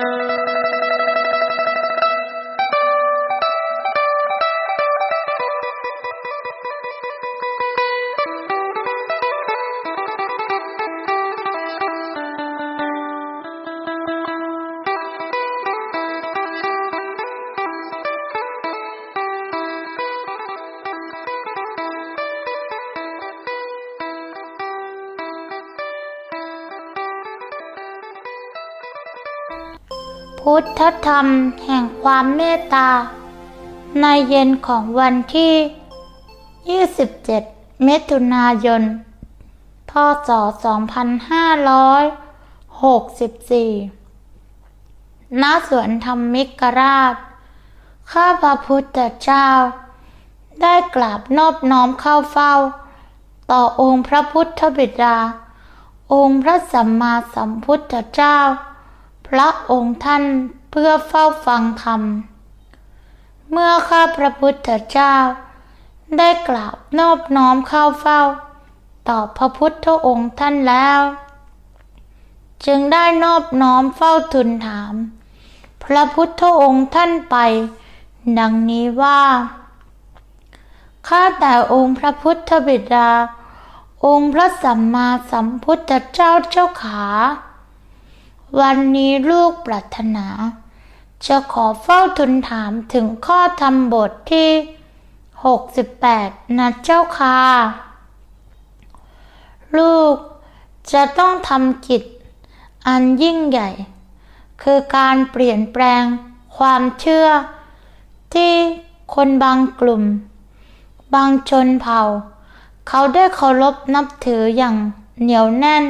you พุทธธรรมแห่งความเมตตา ในเย็นของวันที่ 27 มิถุนายน พศ 2564 ณ สวนธรรมิกราช ข้าพระพุทธเจ้า ได้กราบนอบน้อมเข้าเฝ้า ต่อองค์พระพุทธบิดา องค์พระสัมมาสัมพุทธเจ้า พระองค์ท่านเพื่อเฝ้าฟังธรรม เมื่อข้าพระพุทธเจ้า ได้กราบนอบน้อมเข้าเฝ้า ต่อพระพุทธองค์ท่านแล้ว จึงได้นอบน้อมเฝ้าทูลถาม พระพุทธองค์ท่านไป ดังนี้ว่าข้าแต่องค์พระพุทธบิดา องค์พระสัมมาสัมพุทธเจ้าเจ้าขา วันนี้ลูกปรารถนา จะขอเฝ้าทูลถามถึงข้อธรรมบทที่ 68 นะเจ้าค่ะ ลูกจะต้องทำกิจ อันยิ่งใหญ่ คือการเปลี่ยนแปลงความเชื่อ ที่คนบางกลุ่ม บางชนเผ่า เขาได้เคารพนับถืออย่างเหนียวแน่น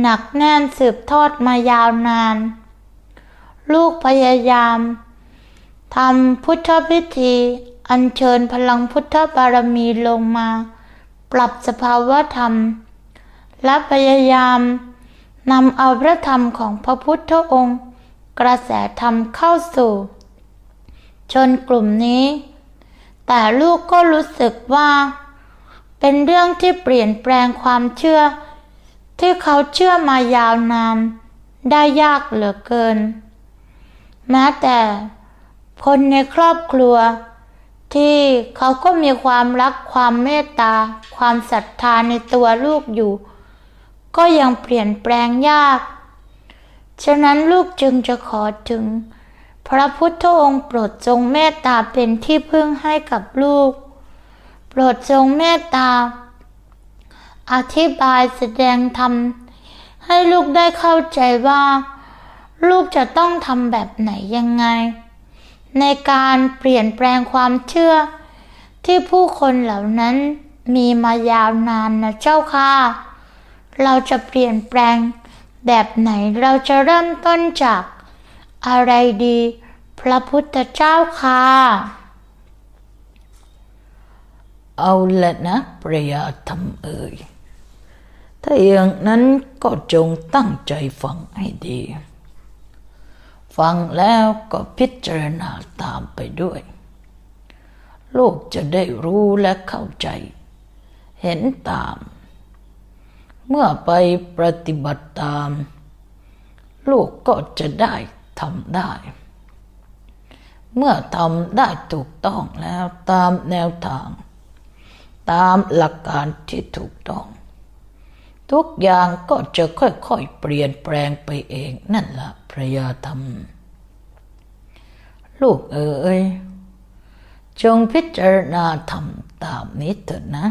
หนักแน่นสืบทอดมายาวนาน ลูกพยายามทำพุทธพิธี อัญเชิญพลังพุทธบารมีลงมา ปรับสภาวะธรรม และพยายามนำเอาพระธรรมของพระพุทธองค์ กระแสธรรมเข้าสู่ ชนกลุ่มนี้ แต่ลูกก็รู้สึกว่า เป็นเรื่องที่เปลี่ยนแปลงความเชื่อ ที่เขาเชื่อมายาวนานได้ยากเหลือเกิน แม้แต่คนในครอบครัว ที่เขาก็มีความรักความเมตตา ความศรัทธาในตัวลูกอยู่ ก็ยังเปลี่ยนแปลงยาก ฉะนั้นลูกจึงจะขอถึง พระพุทธองค์โปรดทรงเมตตาเป็นที่พึ่งให้กับลูก โปรดทรงเมตตา อธิบายแสดงธรรมให้ลูกได้เข้าใจว่า ลูกจะต้องทำแบบไหนยังไง ในการเปลี่ยนแปลงความเชื่อ ที่ผู้คนเหล่านั้นมีมายาวนานนะเจ้าค่ะ เราจะเปลี่ยนแปลงแบบไหนเราจะเริ่มต้นจาก อะไรดี พระพุทธเจ้าค่ะ เอาละนะประยาธรรมเอ่ย ถ้าอย่างนั้นก็จงตั้งใจฟังให้ดี ฟังแล้วก็พิจารณาตามไปด้วย ลูกจะได้รู้และเข้าใจ เห็นตาม เมื่อไปปฏิบัติตาม ลูกก็จะได้ทำได้ เมื่อทำได้ถูกต้องแล้วตามแนวทาง ตามหลักการที่ถูกต้อง ทุกอย่างก็จะค่อยๆเปลี่ยนแปลงไปเองนั่นละพระยาธรรม ลูกเอ๋ยจงพิจารณาธรรมตามนี้เถิดนะ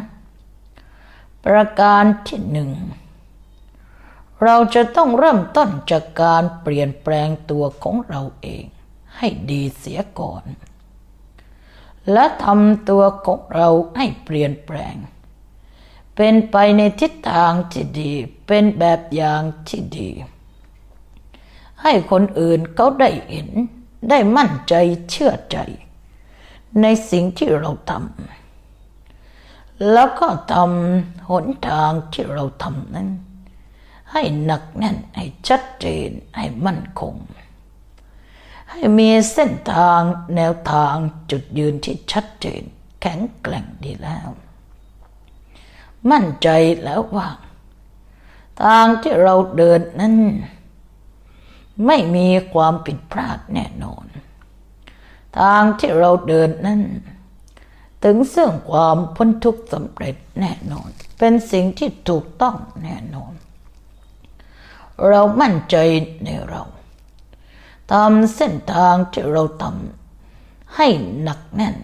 ประการที่หนึ่งเราจะต้องเริ่มต้นจากการเปลี่ยนแปลงตัวของเราเอง ให้ดีเสียก่อน และทำตัวของเราให้เปลี่ยนแปลง เป็นไปในทิศทางที่ดี เป็นแบบอย่างที่ดี ให้คนอื่นเขาได้เห็น ได้มั่นใจเชื่อใจ ในสิ่งที่เราทำแล้วก็ทำหนทางที่เราทำนั้น ให้หนักแน่น ให้ชัดเจน ให้มั่นคง ให้มีเส้นทางแนวทางจุดยืนที่ชัดเจน แข็งแกร่งดีแล้ว มั่นใจแล้วว่า ทางที่เราเดินนั้น ไม่มีความผิดพลาดแน่นอน ทางที่เราเดินนั้น ถึงซึ่งความพ้นทุกข์สำเร็จแน่นอน เป็นสิ่งที่ถูกต้องแน่นอน เรามั่นใจในเราทำเส้นทางที่เราทำให้หนักแน่น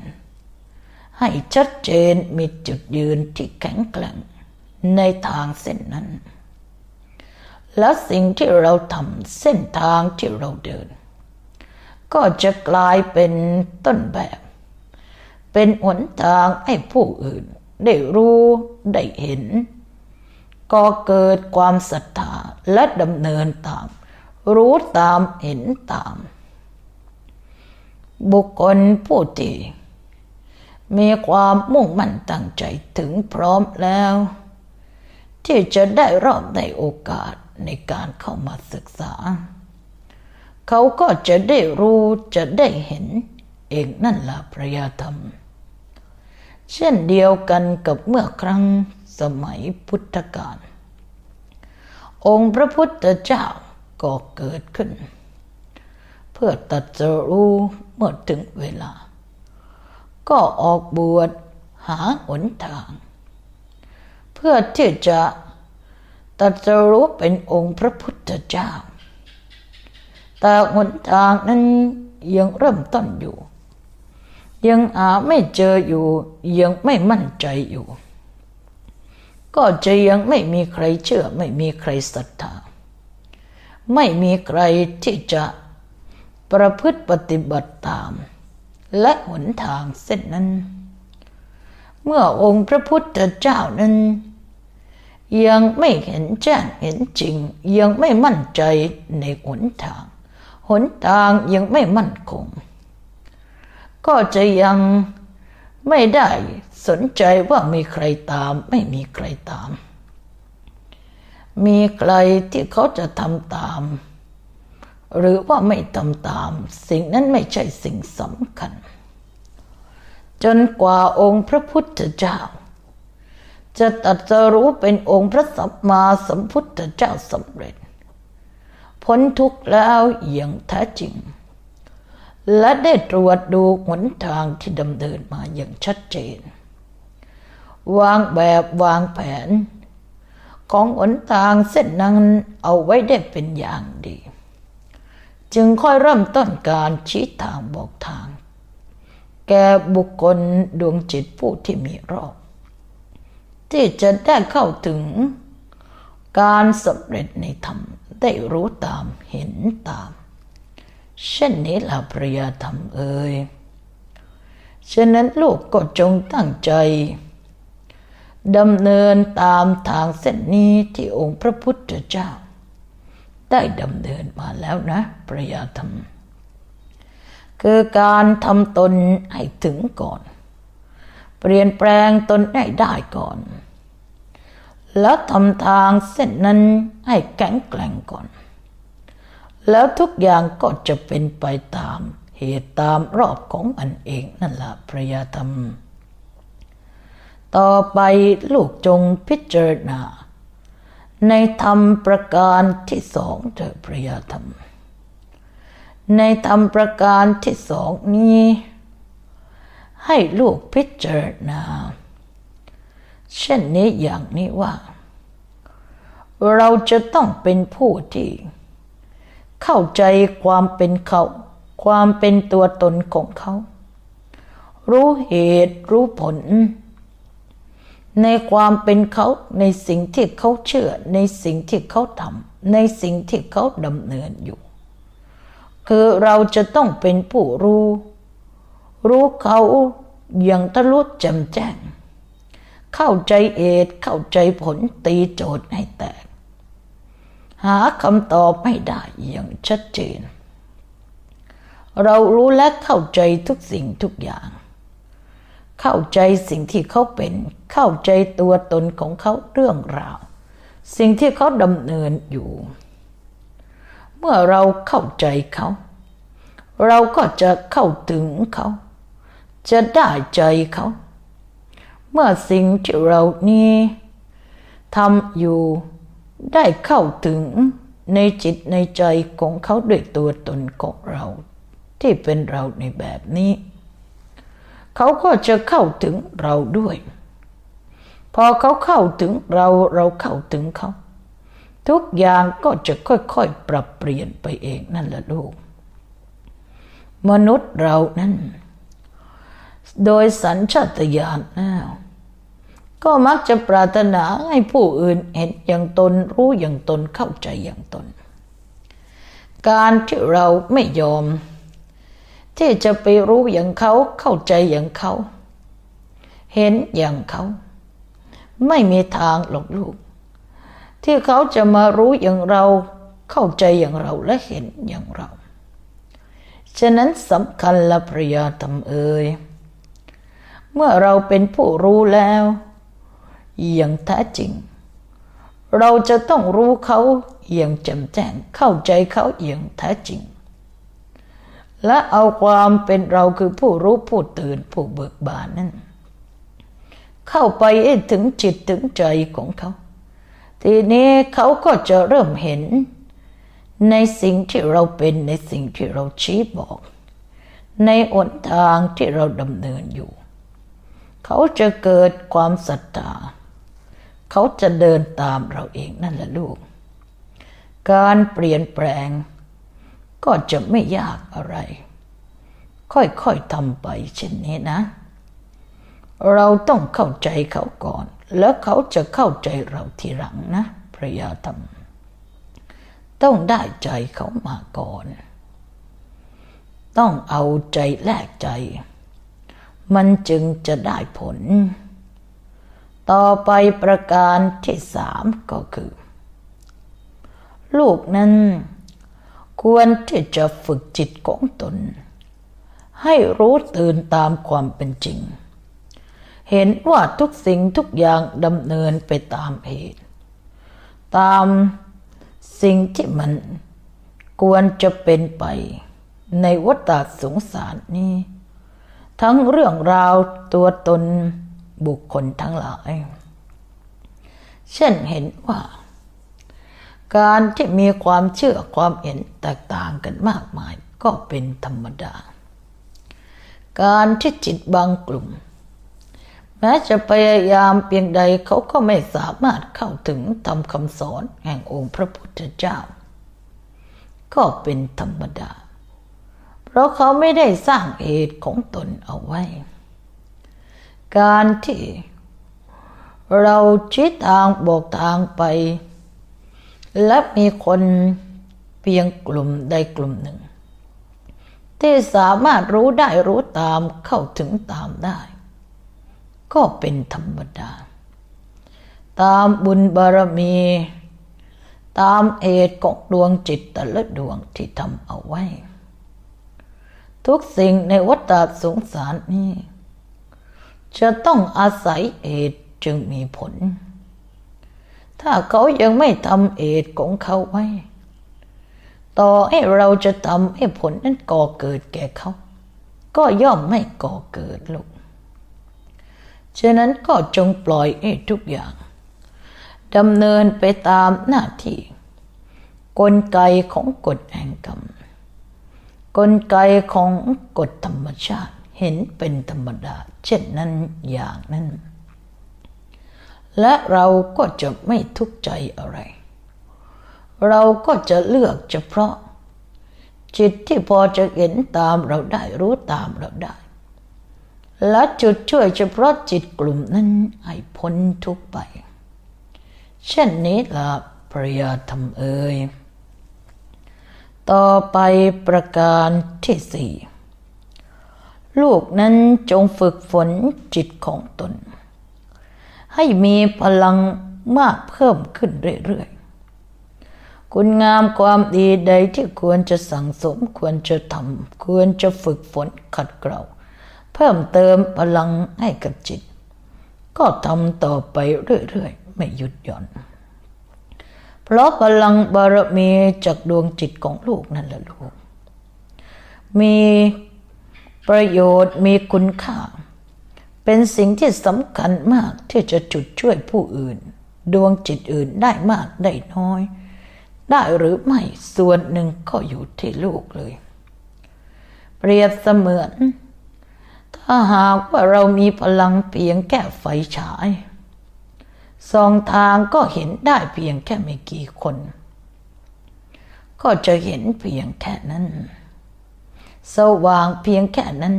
ให้ชัดเจนมีจุดยืนที่แข็งแกร่งในทางเส้นนั้น แล้วสิ่งที่เราทำเส้นทางที่เราเดิน ก็จะกลายเป็นต้นแบบ เป็นหนทางให้ผู้อื่น ได้รู้ได้เห็น ก็เกิดความศรัทธาและดำเนินตาม รู้ตามเห็นตาม บุคคลผู้ที่ มีความมุ่งมั่นตั้งใจถึงพร้อมแล้ว ที่จะได้รอบในโอกาสในการเข้ามาศึกษา เขาก็จะได้รู้จะได้เห็นเองนั่นละพระยาธรรม เช่นเดียวกันกับเมื่อครั้งสมัยพุทธกาลองค์พระพุทธเจ้าก็เกิดขึ้น เพื่อตรัสรู้เมื่อถึงเวลา ก็ออกบวชหาหนทาง เพื่อที่จะตรัสรู้เป็นองค์พระพุทธเจ้า แต่หนทางนั้นยังเริ่มต้นอยู่ ยังหาไม่เจออยู่ ยังไม่มั่นใจอยู่ ก็จะยังไม่มีใครเชื่อ ไม่มีใครศรัทธา ไม่มีใครที่จะประพฤติปฏิบัติตาม และหนทางเส้นนั้น เมื่อองค์พระพุทธเจ้านั้น ยังไม่เห็นแจ้งเห็นจริง ยังไม่มั่นใจในหนทาง หนทางยังไม่มั่นคง ก็จะยังไม่ได้สนใจว่ามีใครตามไม่มีใครตาม มีใครที่เขาจะทำตาม หรือว่าไม่ทำตาม สิ่งนั้นไม่ใช่สิ่งสำคัญ จนกว่าองค์พระพุทธเจ้า จะตรัสรู้เป็นองค์พระสัมมาสัมพุทธเจ้าสำเร็จ พ้นทุกข์แล้วอย่างแท้จริง และได้ตรวจดูหนทางที่ดำเนินมาอย่างชัดเจน วางแบบวางแผน ของหนทางเส้นนั้นเอาไว้ได้เป็นอย่างดี จึงค่อยเริ่มต้นการชี้ทางบอกทาง แก่บุคคลดวงจิตผู้ที่มีรอบ ที่จะได้เข้าถึงการสำเร็จในธรรมได้รู้ตามเห็นตาม เช่นนี้ล่ะพระยาธรรมเอ่ยฉะนั้นลูกก็จงตั้งใจดำเนินตามทางเส้นนี้ที่องค์พระพุทธเจ้า ได้ดำเนินมาแล้วนะพระยาธรรม คือการทำตนให้ถึงก่อน เปลี่ยนแปลงตนให้ได้ก่อน แล้วทำทางเส้นนั้นให้แข็งแกร่งก่อน แล้วทุกอย่างก็จะเป็นไปตามเหตุตามรอบของมันเองนั่นแหละพระยาธรรม ต่อไปลูกจงพิจารณา ในธรรมประการที่สองเถิดพระยาธรรม ในธรรมประการที่สองนี้ ให้ลูกพิจารณา เช่นนี้อย่างนี้ว่า เราจะต้องเป็นผู้ที่ เข้าใจความเป็นเขา ความเป็นตัวตนของเขา รู้เหตุรู้ผล ในความเป็นเขาในสิ่งที่เขาเชื่อ ในสิ่งที่เขาทำในสิ่งที่เขาดำเนินอยู่ คือเราจะต้องเป็นผู้รู้ รู้เขาอย่างทะลุแจำแจ้ง เข้าใจเหตุเข้าใจผลตีโจทย์ให้แตก หาคำตอบไม่ได้อย่างชัดเจน เรารู้และเข้าใจทุกสิ่งทุกอย่าง เข้าใจสิ่งที่เขาเป็น เข้าใจตัวตนของเขาเรื่องราว สิ่งที่เขาดำเนินอยู่ เมื่อเราเข้าใจเขา เราก็จะเข้าถึงเขา จะได้ใจเขา เมื่อสิ่งที่เรานี้ทำอยู่ได้เข้าถึงในจิตในใจของเขาด้วยตัวตนของเรา ที่เป็นเราในแบบนี้ เขาก็จะเข้าถึงเราด้วย พอเขาเข้าถึงเราเราเข้าถึงเขา ทุกอย่างก็จะค่อยๆปรับเปลี่ยนไปเองนั่นแหละลูก มนุษย์เรานั้น โดยสัญชาตญาณแล้วก็มักจะปรารถนาให้ผู้อื่นเห็นอย่างตนรู้อย่างตนเข้าใจอย่างตน การที่เราไม่ยอม ที่จะไปรู้อย่างเขาเข้าใจอย่างเขา เห็นอย่างเขา ไม่มีทางหรอกลูก ที่เขาจะมารู้อย่างเราเข้าใจอย่างเราและเห็นอย่างเรา ฉะนั้นสำคัญละพระยาธรรมเอ่ยเมื่อเราเป็นผู้รู้แล้ว อย่างแท้จริง เราจะต้องรู้เขาอย่างแจ่มแจ้งเข้าใจเขาอย่างแท้จริง และเอาความเป็นเราคือผู้รู้ผู้ตื่นผู้เบิกบานนั้น เข้าไปถึงจิตถึงใจของเขา ทีนี้เขาก็จะเริ่มเห็น ในสิ่งที่เราเป็นในสิ่งที่เราชี้บอก ในอนทางที่เราดำเนินอยู่ เขาจะเกิดความศรัทธาเขาจะเดินตามเราเองนั่นแหละลูก การเปลี่ยนแปลง ก็จะไม่ยากอะไร ค่อยๆทำไปเช่นนี้นะ เราต้องเข้าใจเขาก่อน แล้วเขาจะเข้าใจเราทีหลังนะพระยาธรรม ต้องได้ใจเขามาก่อน ต้องเอาใจแลกใจ มันจึงจะได้ผล ต่อไปประการที่สามก็คือ ลูกนั้น ควรที่จะฝึกจิตของตน ให้รู้ตื่นตามความเป็นจริง เห็นว่าทุกสิ่งทุกอย่างดำเนินไปตามเหตุ ตามสิ่งที่มันควรจะเป็นไป ในวัฏสงสารนี้ ทั้งเรื่องราวตัวตนบุคคลทั้งหลาย เช่นเห็นว่า การที่มีความเชื่อความเห็นแตกต่างกันมากมายก็เป็นธรรมดา การที่จิตบางกลุ่ม แม้จะพยายามเพียงใดเขาก็ไม่สามารถเข้าถึงทำคำสอนแห่งองค์พระพุทธเจ้า ก็เป็นธรรมดา เพราะเขาไม่ได้สร้างเหตุของตนเอาไว้ การที่เราชี้ทางบอกทางไป และมีคนเพียงกลุ่มใดกลุ่มหนึ่ง ที่สามารถรู้ได้รู้ตามเข้าถึงตามได้ ก็เป็นธรรมดา ตามบุญบารมี ตามเหตุของดวงจิตแต่ละดวงที่ทำเอาไว้ ทุกสิ่งในวัฏสงสารนี้ จะต้องอาศัยเอตจึงมีผล ถ้าเขายังไม่ทำเอตของเขาไว้ ต่อให้เราจะทำให้ผลนั้นก่อเกิดแก่เขา ก็ย่อมไม่ก่อเกิดลูกฉะนั้นก็จงปล่อยให้ทุกอย่างดำเนินไปตามหน้าที่ กลไกของกฎแห่งกรรม กลไกของกฎธรรมชาติเห็นเป็นธรรมดา เช่นนั้นอย่างนั้น และเราก็จะไม่ทุกข์ใจอะไร เราก็จะเลือกเฉพาะ จิตที่พอจะเห็นตามเราได้รู้ตามเราได้ และจุดช่วยเฉพาะจิตกลุ่มนั้นให้พ้นทุกไป เช่นนี้ละปริยธรรมเอ่ยต่อไปประการที่สี่ลูกนั้นจงฝึกฝนจิตของตน ให้มีพลังมากเพิ่มขึ้นเรื่อยๆ คุณงามความดีใดที่ควรจะสั่งสมควรจะทำควรจะฝึกฝนขัดเกลาเพิ่มเติมพลังให้กับจิต ก็ทำต่อไปเรื่อยๆ ไม่หยุดหย่อน เพราะพลังบารมีจากดวงจิตของลูกนั่นแหละลูก มีประโยชน์มีคุณค่า เป็นสิ่งที่สำคัญมากที่จะจุดช่วยผู้อื่น ดวงจิตอื่นได้มากได้น้อย ได้หรือไม่ส่วนหนึ่งก็อยู่ที่ลูกเลย เปรียบเสมือน ถ้าหากว่าเรามีพลังเพียงแค่ไฟฉายสองทางก็เห็นได้เพียงแค่ไม่กี่คน ก็จะเห็นเพียงแค่นั้น สว่างเพียงแค่นั้น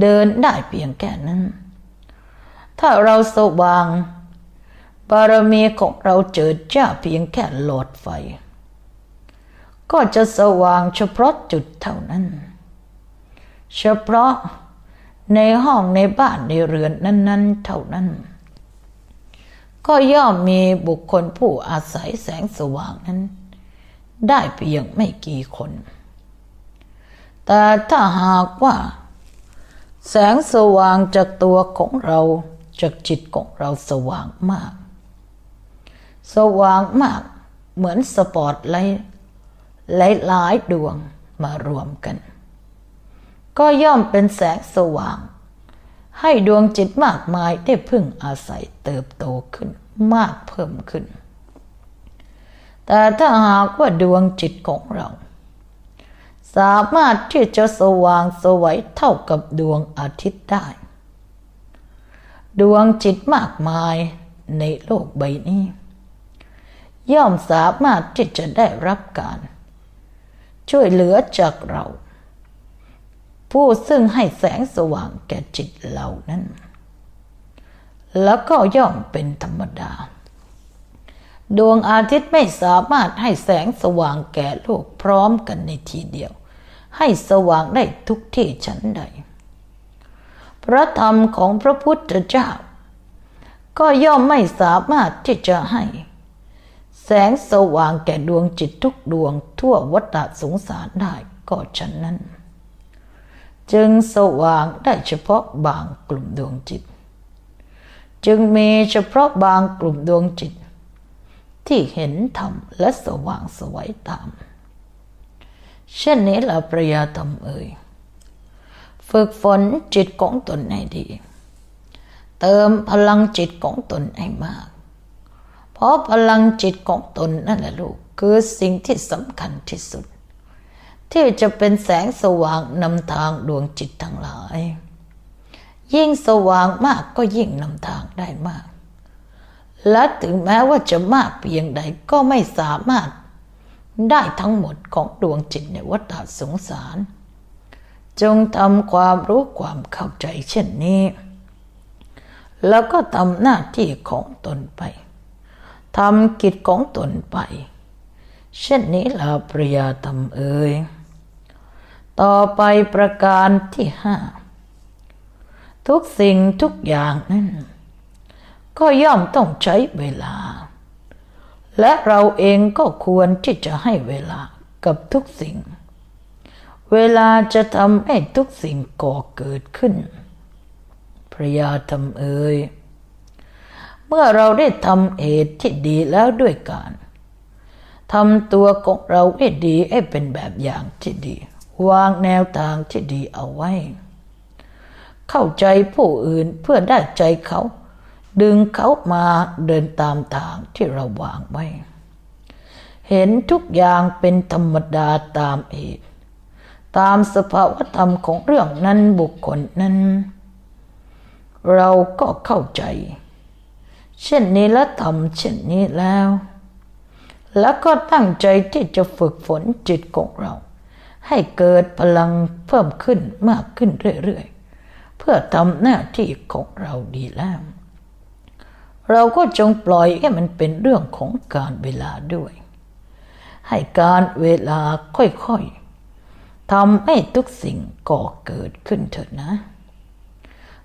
เดินได้เพียงแค่นั้น ถ้าเราสว่างบารมีของเราเจิดจ้าเพียงแค่หลอดไฟ ก็จะสว่างเฉพาะจุดเท่านั้น เฉพาะในห้องในบ้านในเรือนนั้น ๆ เท่านั้น ก็ย่อมมีบุคคลผู้อาศัยแสงสว่างนั้น ได้เพียงไม่กี่คน แต่ถ้าหากว่า แสงสว่างจากตัวของเรา จากจิตของเราสว่างมาก สว่างมากเหมือนสปอตไลท์หลายๆดวงมารวมกัน ก็ย่อมเป็นแสงสว่าง ให้ดวงจิตมากมายได้พึ่งอาศัยเติบโตขึ้นมากเพิ่มขึ้น แต่ถ้าหากว่าดวงจิตของเรา สามารถที่จะสว่างสวัยเท่ากับดวงอาทิตย์ได้ ดวงจิตมากมายในโลกใบนี้ ย่อมสามารถที่จะได้รับการ ช่วยเหลือจากเรา ผู้ซึ่งให้แสงสว่างแก่จิตเหล่านั้น แล้วก็ย่อมเป็นธรรมดา ดวงอาทิตย์ไม่สามารถให้แสงสว่างแก่โลกพร้อมกันในทีเดียว ให้สว่างได้ทุกที่ชั้นใด พระธรรมของพระพุทธเจ้า ก็ย่อมไม่สามารถที่จะให้ แสงสว่างแก่ดวงจิตทุกดวงทั่ววัฏสงสารได้ก็ฉะนั้น จึงสว่างได้เฉพาะบางกลุ่มดวงจิต จึงมีเฉพาะบางกลุ่มดวงจิต ที่เห็นธรรมและสว่างสวัยตาม เช่นนี้ละประยาธรรมเอ่ย ฝึกฝนจิตของตนให้ดี เติมพลังจิตของตนให้มาก เพราะพลังจิตของตนนั่นแหละลูก คือสิ่งที่สำคัญที่สุด ที่จะเป็นแสงสว่างนำทางดวงจิตทั้งหลาย ยิ่งสว่างมากก็ยิ่งนำทางได้มากและถึงแม้ว่าจะมากเพียงใดก็ไม่สามารถ ได้ทั้งหมดของดวงจิตในวัฏสงสาร จงทำความรู้ความเข้าใจเช่นนี้ แล้วก็ทำหน้าที่ของตนไปทำกิจของตนไป เช่นนี้ลาปริยาธรรมเอ่ยต่อไปประการที่ห้าทุกสิ่งทุกอย่างนั้นก็ย่อมต้องใช้เวลา และเราเองก็ควรที่จะให้เวลากับทุกสิ่ง เวลาจะทำให้ทุกสิ่งก่อเกิดขึ้น พระยาธรรมเอ่ยเมื่อเราได้ทำเหตุที่ดีแล้วด้วยการทำตัวของเราให้ดีให้เป็นแบบอย่างที่ดี วางแนวทางที่ดีเอาไว้ เข้าใจผู้อื่นเพื่อได้ใจเขา ดึงเขามาเดินตามทางที่เราวางไว้ เห็นทุกอย่างเป็นธรรมดาตามเหตุ ตามสภาวธรรมของเรื่องนั้นบุคคลนั้น เราก็เข้าใจ เช่นนี้และทำเช่นนี้แล้ว แล้วก็ตั้งใจที่จะฝึกฝนจิตของเรา ให้เกิดพลังเพิ่มขึ้นมากขึ้นเรื่อยๆ เพื่อทำหน้าที่ของเราดีแล้ว เราก็จงปล่อยให้มันเป็นเรื่องของการเวลาด้วย ให้การเวลาค่อยๆทำให้ทุกสิ่งก่อเกิดขึ้นเถิดนะ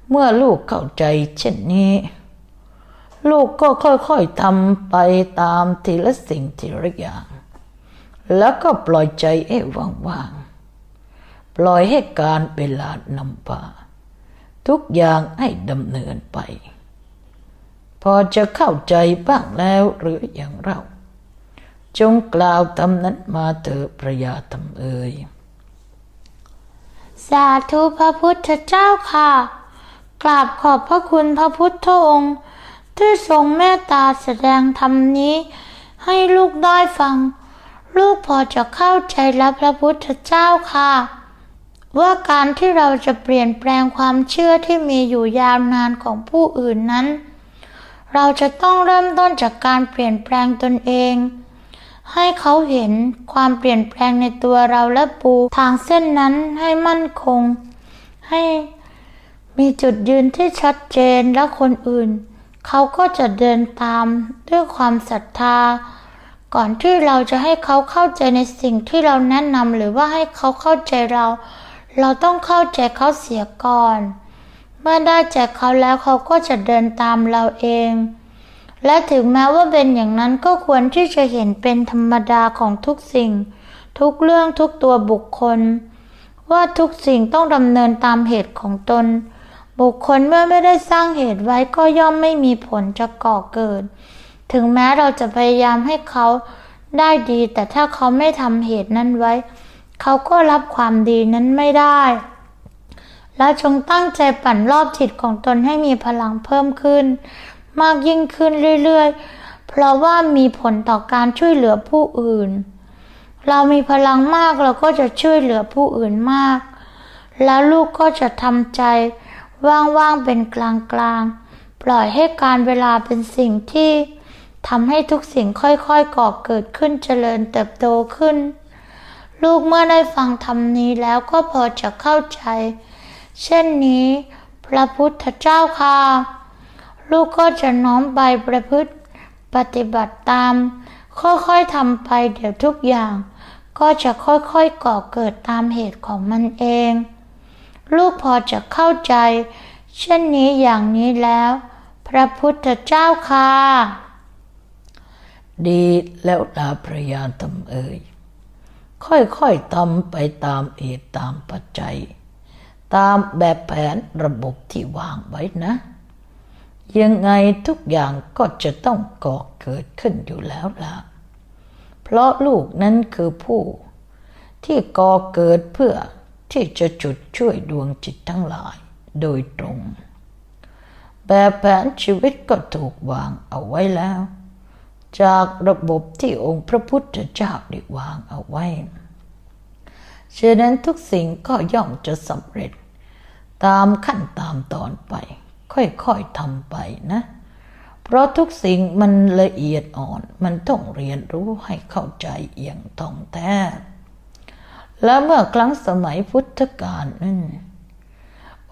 เมื่อลูกเข้าใจเช่นนี้ ลูกก็ค่อยๆทำไปตามทีละสิ่งทีละอย่าง แล้วก็ปล่อยใจให้ว่างๆ ปล่อยให้การเวลานำพาทุกอย่างให้ดำเนินไป พอจะเข้าใจบ้างแล้วหรืออย่างเรา จงกล่าวทำนั้นมาเถอะพระยาธรรมเอ่ยสาธุพระพุทธเจ้าค่ะ กราบขอบพระคุณพระพุทธองค์ ที่ทรงเมตตาแสดงธรรมนี้ ให้ลูกได้ฟัง ลูกพอจะเข้าใจแล้วพระพุทธเจ้าค่ะ ว่าการที่เราจะเปลี่ยนแปลงความเชื่อที่มีอยู่ยาวนานของผู้อื่นนั้น เราจะต้องเริ่มต้นจากการเปลี่ยนแปลงตนเอง ให้เขาเห็นความเปลี่ยนแปลงในตัวเราและปูทางเส้นนั้นให้มั่นคง ให้มีจุดยืนที่ชัดเจนและคนอื่น เขาก็จะเดินตามด้วยความศรัทธา ก่อนที่เราจะให้เขาเข้าใจในสิ่งที่เราแนะนำหรือว่าให้เขาเข้าใจเรา เราต้องเข้าใจเขาเสียก่อน เมื่อได้ใจเขาแล้วเขาก็จะเดินตามเราเอง และถึงแม้ว่าเป็นอย่างนั้นก็ควรที่จะเห็นเป็นธรรมดาของทุกสิ่ง ทุกเรื่องทุกตัวบุคคล ว่าทุกสิ่งต้องดำเนินตามเหตุของตน บุคคลเมื่อไม่ได้สร้างเหตุไว้ก็ย่อมไม่มีผลจะก่อเกิด ถึงแม้เราจะพยายามให้เขาได้ดี แต่ถ้าเขาไม่ทำเหตุนั้นไว้ เขาก็รับความดีนั้นไม่ได้ และจงตั้งใจปั่นรอบจิตของตนให้มีพลังเพิ่มขึ้น มากยิ่งขึ้นเรื่อยๆ เพราะว่ามีผลต่อการช่วยเหลือผู้อื่น เรามีพลังมากเราก็จะช่วยเหลือผู้อื่นมาก แล้วลูกก็จะทำใจ ว่างๆเป็นกลางๆ ปล่อยให้การเวลาเป็นสิ่งที่ทำให้ทุกสิ่งค่อยๆก่อเกิดขึ้นเจริญเติบโตขึ้น ลูกเมื่อได้ฟังธรรมนี้แล้วก็พอจะเข้าใจ เช่นนี้ พระพุทธเจ้าค่ะ ลูกก็จะน้อมไปประพฤติปฏิบัติตาม ค่อยๆทำไปเดี๋ยวทุกอย่าง ก็จะค่อยๆก่อเกิดตามเหตุของมันเอง ลูกพอจะเข้าใจ เช่นนี้อย่างนี้แล้ว พระพุทธเจ้าค่ะ ดีแล้วลาพระยาทำเอ่ยค่อยๆทำไปตามเหตุตามปัจจัย ตามแบบแผนระบบที่วางไว้นะ ยังไงทุกอย่างก็จะต้องก่อเกิดขึ้นอยู่แล้วล่ะ เพราะลูกนั้นคือผู้ ที่ก่อเกิดเพื่อที่จะจุดช่วยดวงจิตทั้งหลายโดยตรง แบบแผนชีวิตก็ถูกวางเอาไว้แล้ว จากระบบที่องค์พระพุทธเจ้าได้วางเอาไว้ ฉะนั้นทุกสิ่งก็ย่อมจะสำเร็จ ตามขั้นตามตอนไป ค่อยๆทำไปนะ เพราะทุกสิ่งมันละเอียดอ่อน มันต้องเรียนรู้ให้เข้าใจอย่างท่องแท้ และเมื่อครั้งสมัยพุทธกาลนั้น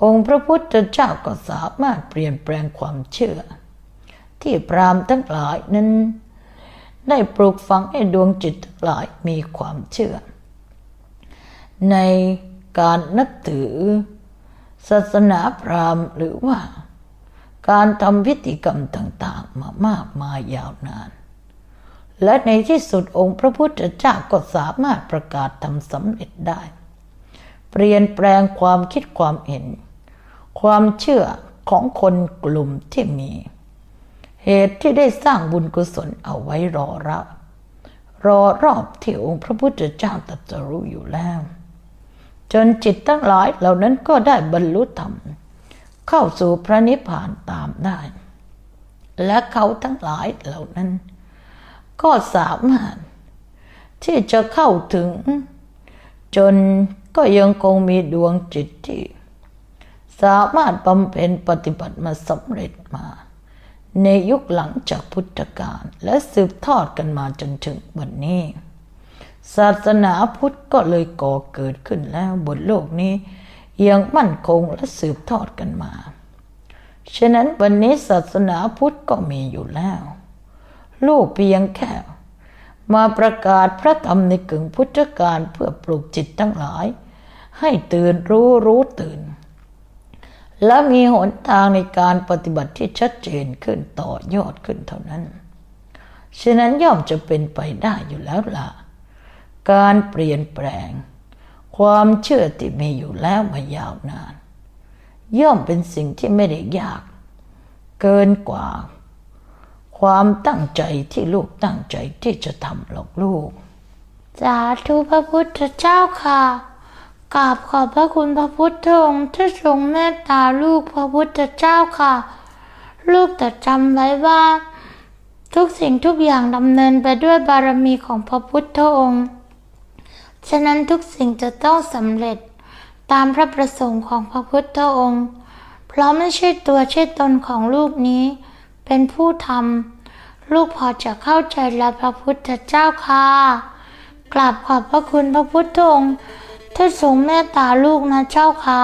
องค์พระพุทธเจ้าก็สามารถเปลี่ยนแปลงความเชื่อ ที่พรามทั้งหลายนั้น ได้ปลูกฝังให้ดวงจิตทั้งหลายมีความเชื่อ ในการนับถือ ศาสนาพราหมณ์หรือว่า การทำพิธีกรรมต่างๆ มามากมายยาวนาน และในที่สุดองค์พระพุทธเจ้าก็สามารถประกาศทำสำเร็จได้ เปลี่ยนแปลงความคิดความเห็น ความเชื่อของคนกลุ่มที่มี เหตุที่ได้สร้างบุญกุศลเอาไว้รอรับรอรอบที่องค์พระพุทธเจ้าตรัสรู้อยู่แล้ว จนจิตทั้งหลายเหล่านั้นก็ได้บรรลุธรรม เข้าสู่พระนิพพานตามได้ และเขาทั้งหลายเหล่านั้น ก็สามารถที่จะเข้าถึง จนก็ยังคงมีดวงจิตที่ สามารถบำเพ็ญปฏิบัติมาสำเร็จมา ในยุคหลังจากพุทธกาลและสืบทอดกันมาจนถึงวันนี้ ศาสนาพุทธก็เลยก่อเกิดขึ้นแล้วบนโลกนี้ยังมั่นคงและสืบทอดกันมา ฉะนั้นวันนี้ศาสนาพุทธก็มีอยู่แล้ว ลูกเพียงแค่ มาประกาศพระธรรมในกึ่งพุทธกาลเพื่อปลุกจิตทั้งหลาย ให้ตื่นรู้รู้ตื่น และมีหนทางในการปฏิบัติที่ชัดเจนขึ้นต่อยอดขึ้นเท่านั้น ฉะนั้นย่อมจะเป็นไปได้อยู่แล้วล่ะ การเปลี่ยนแปลง ความเชื่อที่มีอยู่แล้วมายาวนาน ย่อมเป็นสิ่งที่ไม่ได้ยาก เกินกว่า ความตั้งใจที่ลูกตั้งใจที่จะทำหรอกลูกสาธุพระพุทธเจ้าค่ะกราบขอบพระคุณพระพุทธองค์ที่ทรงเมตตาลูกพระพุทธเจ้าค่ะ ลูกแต่จำไว้ว่า ทุกสิ่งทุกอย่างดำเนินไปด้วยบารมีของพระพุทธองค์ ฉะนั้นทุกสิ่งจะต้องสำเร็จตามพระประสงค์ของพระพุทธองค์ เพราะไม่ใช่ตัวใช่ตนของลูกนี้ เป็นผู้ทำลูกพอจะเข้าใจแล้วพระพุทธเจ้าค่ะกราบขอบพระคุณพระพุทธองค์ที่ทรงเมตตาลูกนะเจ้าค่ะ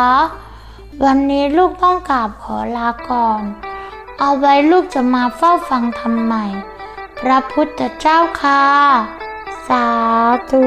วันนี้ลูกต้องกราบขอลาก่อน เอาไว้ลูกจะมาเฝ้าฟังธรรมใหม่ พระพุทธเจ้าค่ะ สาธุ